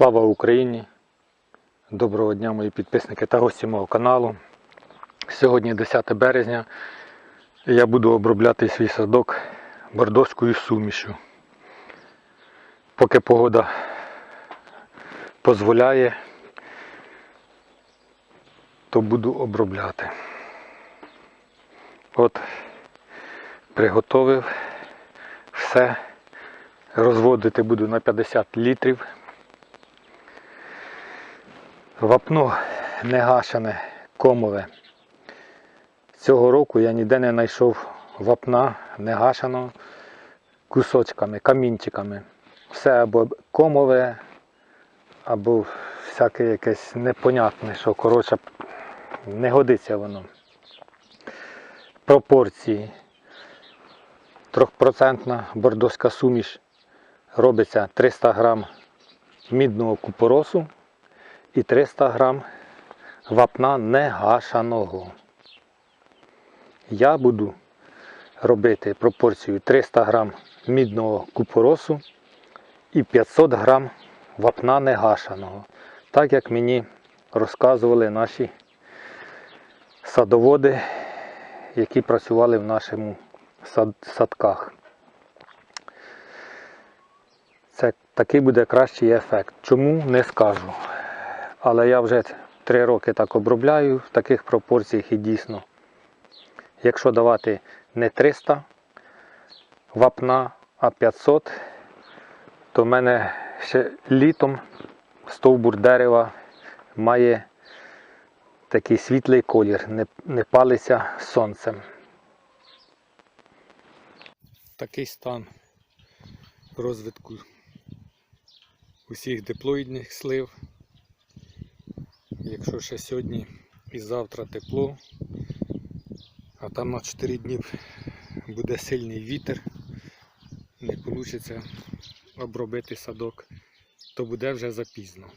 Слава Україні! Доброго дня, мої підписники та гості мого каналу. Сьогодні 10 березня. Я буду обробляти свій садок бордоською сумішю. Поки погода дозволяє, то буду обробляти. От приготовив все. Розводити буду на 50 літрів. Вапно негашене, комове. Цього року я ніде не знайшов вапна негашеного кусочками, камінчиками. Все або комове, або всяке якесь непонятне, що коротше не годиться воно. Пропорції. Трьохпроцентна бордоська суміш робиться 300 грам мідного купоросу і 300 грам вапна негашаного. Я буду робити пропорцію 300 грам мідного купоросу і 500 грам вапна негашаного. Так як мені розказували наші садоводи, які працювали в нашому сад- садках. Це такий буде кращий ефект. Чому не скажу. Але я вже три роки так обробляю в таких пропорціях і дійсно. Якщо давати не 300 вапна, а 500, то в мене ще літом стовбур дерева має такий світлий колір, не, не палиться сонцем. Такий стан розвитку усіх диплоїдних слив. Якщо ще сьогодні і завтра тепло, а там на 4 дні буде сильний вітер, не вийде обробити садок, то буде вже запізно.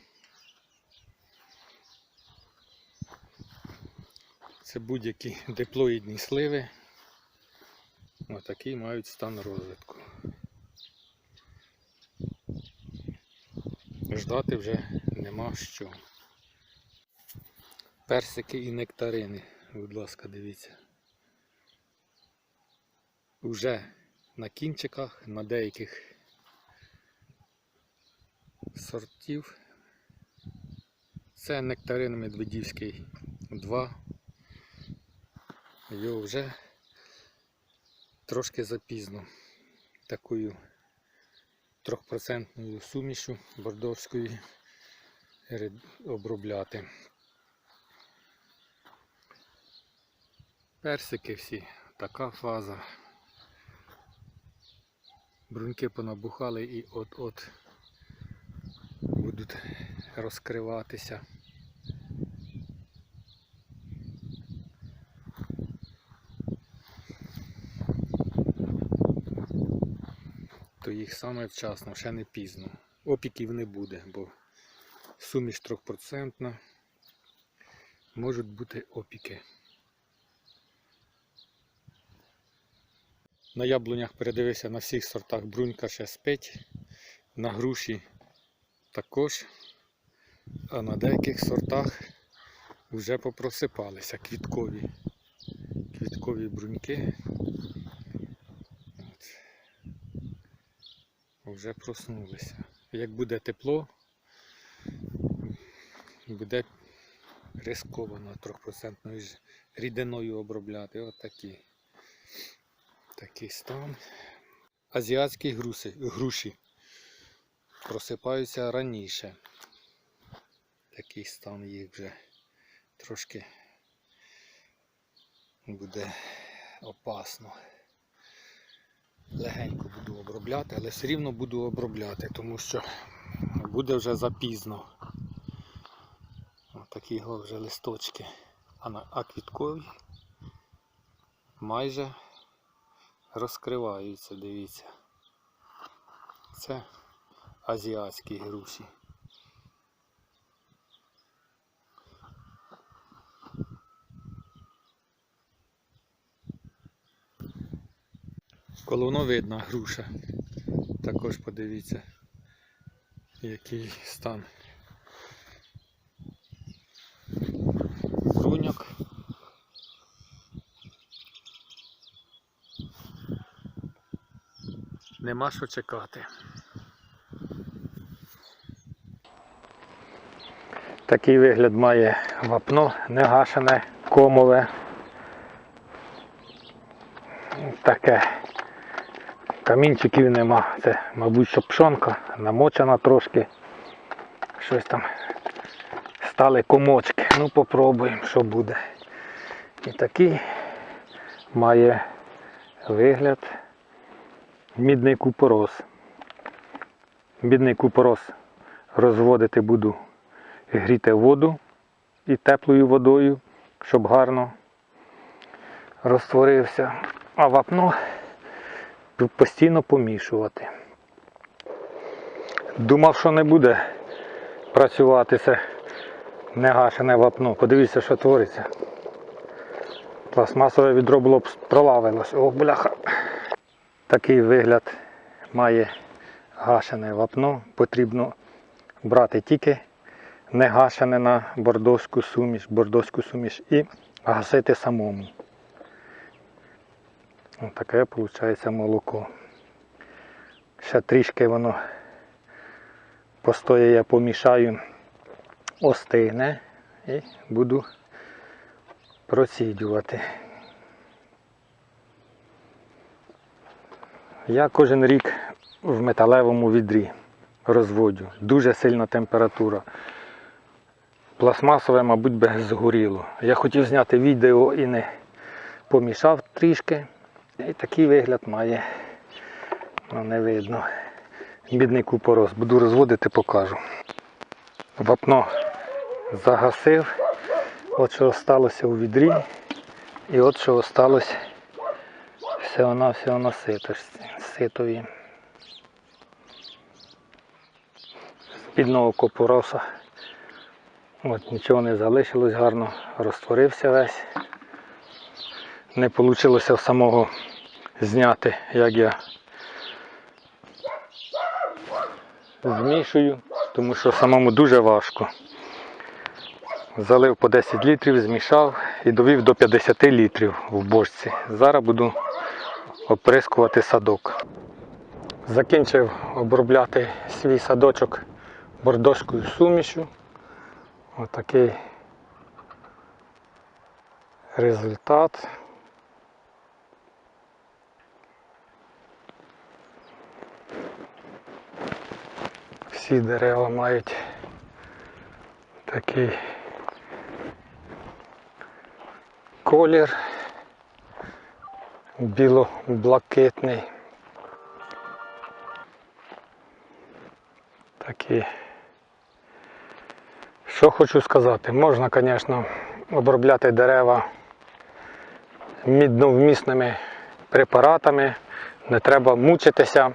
Це будь-які диплоїдні сливи. Отакий мають стан розвитку. Ждати вже нема що. Персики і нектарини, будь ласка, дивіться. Уже на кінчиках, на деяких сортів. Це нектарин Медведівський 2. Його вже трошки запізно такою трьохпроцентною сумішу бордовської обробляти. Персики всі, така фаза. Бруньки понабухали і от-от будуть розкриватися. то їх саме вчасно, ще не пізно. Опіків не буде, бо суміш 3%. Можуть бути опіки. На яблунях передивився на всіх сортах брунька ще спить, на груші також, а на деяких сортах вже попросипалися квіткові. Квіткові бруньки. От вже проснулися. Як буде тепло, буде рисковано 3% рідиною обробляти. От такі. Такий стан. Азіатські груси, груші просипаються раніше. Такий стан їх вже трошки буде опасно легенько буду обробляти, але все рівно буду обробляти, тому що буде вже запізно. Такі вже листочки. А, на, квіткові майже розкриваються, дивіться. Це азіатські груші. Колоновидна груша. Також подивіться. який стан. Бруньок. Нема що чекати. Такий вигляд має вапно, негашене, комове. Таке. Камінчиків нема. Це, мабуть, що пшонка, намочена трошки. Щось там стали комочки. Ну попробуємо, що буде. І такий має вигляд мідний купорос. Мідний купорос розводити буду гріти воду і теплою водою, щоб гарно розтворився. А вапно постійно помішувати. Думав, що не буде працювати це негашене вапно. Подивіться, що твориться. Пластмасове відро було б пролавилось. О, бляха. Такий вигляд має гашене вапно. Потрібно брати тільки не гашене на бордоську суміш, бордоську суміш і гасити самому. Ось таке виходить молоко. Ще трішки воно постоє, я помішаю, остигне і буду процідювати. Я кожен рік в металевому відрі розводю. Дуже сильна температура. Пластмасове, мабуть, би згоріло. Я хотів зняти відео і не помішав трішки. І такий вигляд має. Ну, не видно. Бідний купорос. Буду розводити, покажу. Вапно загасив. От що залишилося у відрі. І от що залишилось всього на ситові. З бідного купороса. От нічого не залишилось гарно, розтворився весь. Не вийшло самого зняти, як я змішую, тому що самому дуже важко. Залив по 10 літрів, змішав і довів до 50 літрів в бочці. Зараз буду оприскувати садок. Закінчив обробляти свій садочок бордоською сумішю. Отакий результат. Всі дерева мають такий колір біло-блакитний. Такий. Що хочу сказати, можна, звісно, обробляти дерева мідновмісними препаратами, не треба мучитися,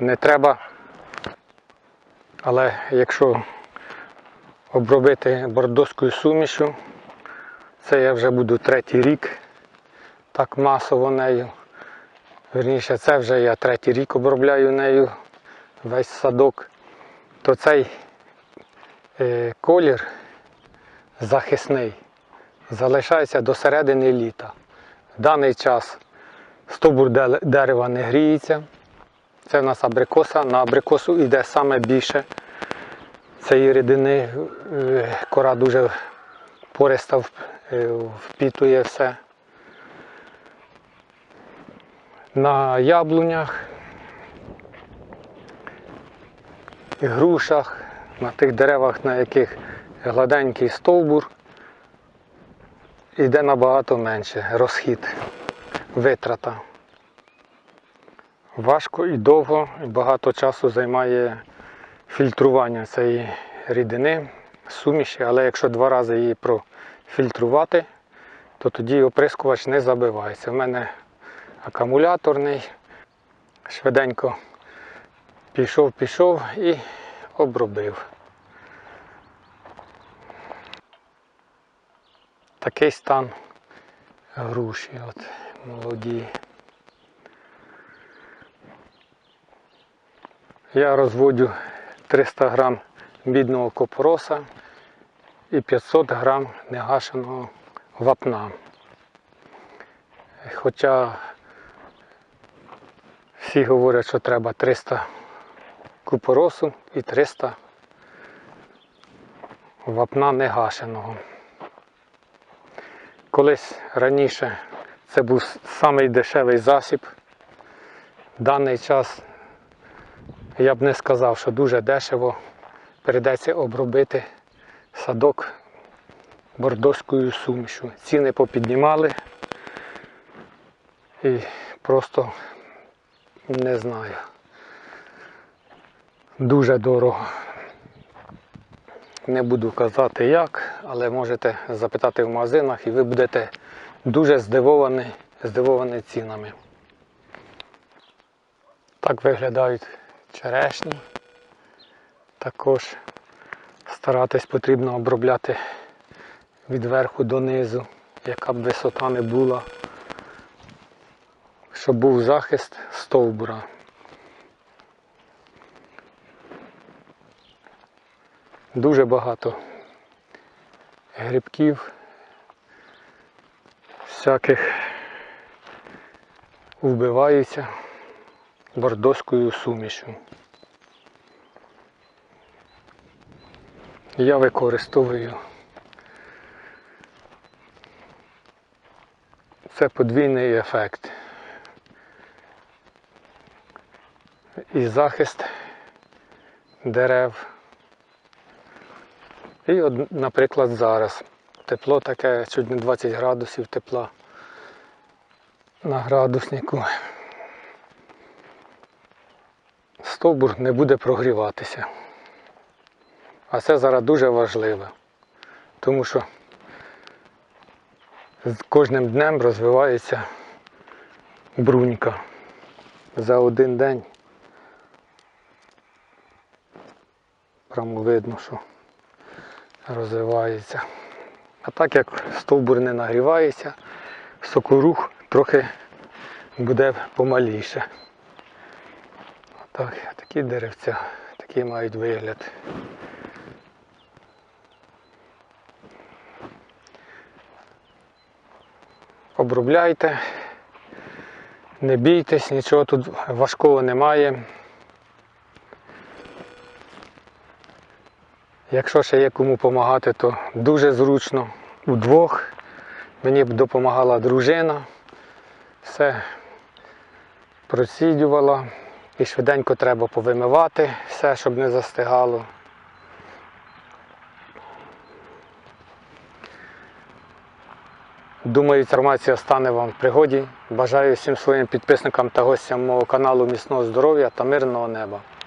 не треба, але якщо обробити бордоською сумішю, це я вже буду третій рік так масово нею. Верніше, це вже я третій рік обробляю нею весь садок, то цей е, колір захисний залишається до середини літа. В даний час стовбур дерева не гріється. Це в нас абрикоса. На абрикосу йде саме більше цієї рідини. Е, Кора дуже пориста е, впітує все. На яблунях, і грушах, на тих деревах, на яких гладенький стовбур, йде набагато менше розхід, витрата. Важко і довго, і багато часу займає фільтрування цієї рідини, суміші, але якщо два рази її профільтрувати, то тоді оприскувач не забивається. У мене акумуляторний, швиденько пішов, пішов і обробив. Такий стан груші, от молоді. Я розводю 300 грам мідного копороса і 500 грам негашеного вапна. Хоча всі говорять, що треба 300 купоросу і 300 вапна негашеного. Колись раніше це був самий дешевий засіб. В даний час я б не сказав, що дуже дешево прийдеться обробити садок бордоською сумішю. Ціни попіднімали і просто не знаю. Дуже дорого. Не буду казати як, але можете запитати в магазинах і ви будете дуже здивовані, здивовані цінами. Так виглядають черешні. Також старатись потрібно обробляти від верху до низу, яка б висота не була, щоб був захист стовбура. Дуже багато грибків, всяких вбиваються бордоською сумішю. Я використовую це подвійний ефект. І захист дерев. І, от, наприклад, зараз тепло таке, чуть не 20 градусів тепла на градуснику. Стовбур не буде прогріватися. А це зараз дуже важливо, тому що з кожним днем розвивається брунька. За один день прямо видно, що розвивається. А так як стовбур не нагрівається, сокорух трохи буде помаліше. Так, такі деревця, такі мають вигляд. Обробляйте, не бійтесь, нічого тут важкого немає. Якщо ще є кому допомагати, то дуже зручно. Удвох мені б допомагала дружина. Все процідювала і швиденько треба повимивати все, щоб не застигало. Думаю, інформація стане вам в пригоді. Бажаю всім своїм підписникам та гостям мого каналу міцного здоров'я та мирного неба.